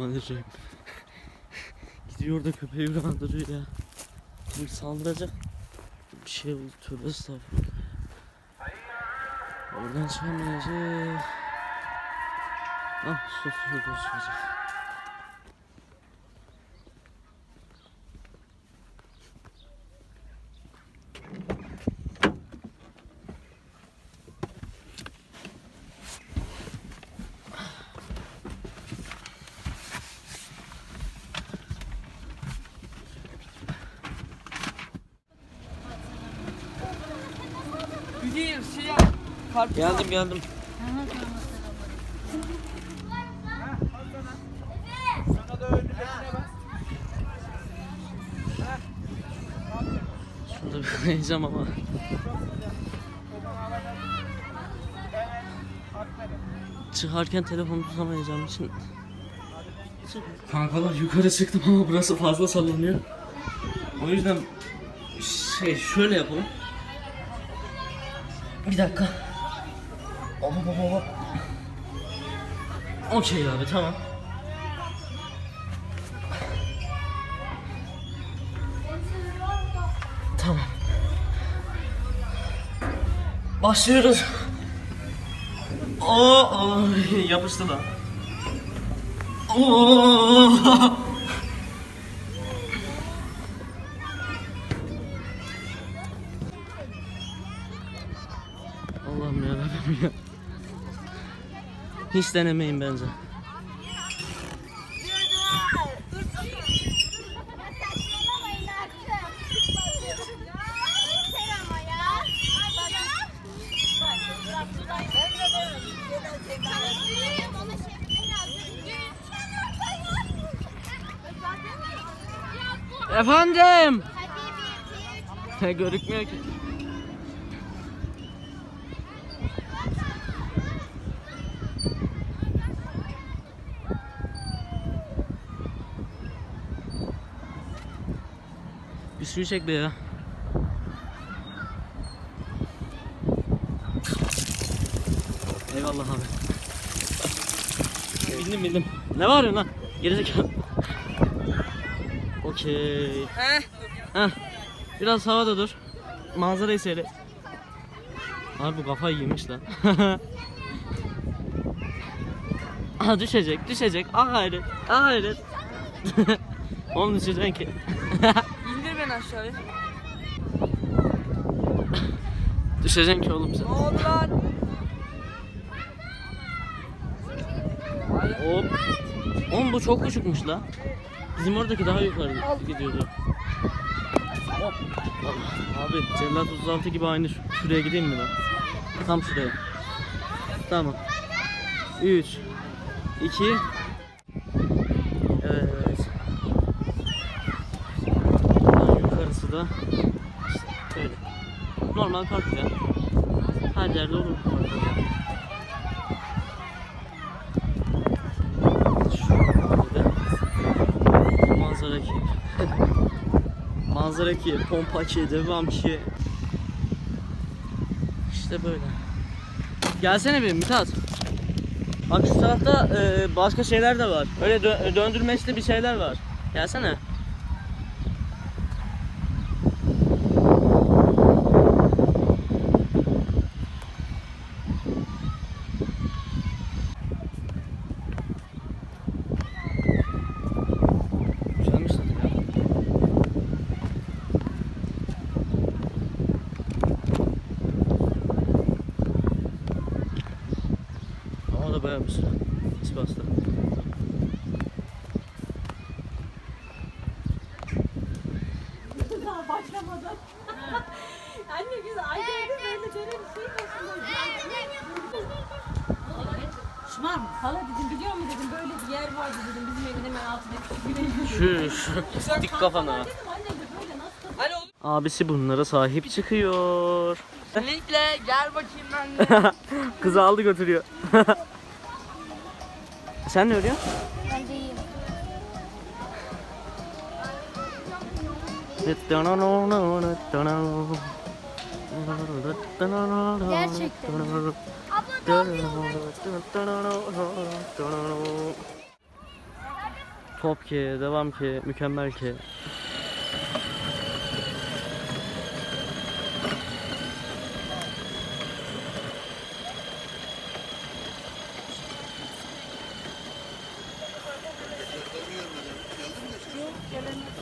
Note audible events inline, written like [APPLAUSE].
Bismillahirrahmanirrahim. Gidiyor da köpeği uyandırıyor ya. Şimdi saldıracak. Bir şey oldu tövbe estağfurullah. Oradan çıkamayacak. Ah sus şurada çıkacak. Güzel şey Karpuz Geldim geldim. Şurada bir [LAUGHS] heyecan ama. Çıkarken telefonu tutamayacağım için. Kankalar yukarı çıktım ama burası fazla sallanıyor. O yüzden şey şöyle yapalım. Bir dakika. Hop hop hop. Okey abi tamam. Tamam. Başlıyoruz. Oo, yapıştı da. Oo. Hiç denemeyin bence. Efendim. [LAUGHS] Görükmüyor ki. Bir suyu çek be ya. Eyvallah abi. [LAUGHS] Bildim bildim. Ne var ya lan? Gerizekalı. Okey. Heh. Heh. Biraz havada dur. Manzarayı seyret. Abi bu kafayı yemiş lan. [LAUGHS] Aha düşecek, düşecek. Ah hayret, ah hayret. [LAUGHS] Oğlum düşeceksin ki. Aşağıya. [COUGHS] düşeceksin ki oğlum sen. Oldu lan? Hop. Oğlum bu çok küçükmüş la. Bizim oradaki daha yukarı gidiyordu. Hop. Abi Cellat 36 gibi aynı şu- şuraya gideyim mi lan? Tam şuraya. Tamam. 3 2 Evet. Yukarısı da işte böyle. Normal park ya. Her yerde olur bu park. Şöyle. Manzara ki. [LAUGHS] Manzara ki, pompa ki, devam ki. İşte böyle. Gelsene bir Mithat. Bak şu tarafta e, başka şeyler de var. Öyle dö- döndürmeçli bir şeyler var. Gelsene. Süre. İspas'ta. Daha başlamadan. Anne biz Ayder'de böyle böyle bir şey. Şımar hala dedim biliyor musun dedim böyle bir yer vardı dedim bizim evin hemen altında küçük bir ev. Şu şu dik kafana. Abisi bunlara sahip çıkıyor. Kesinlikle gel bakayım ben de. [LAUGHS] Kızı aldı götürüyor. [LAUGHS] Sen ne örüyorsun? Ben de iyiyim. Gerçekten. Top ki, devam ki, mükemmel ki. Kailan na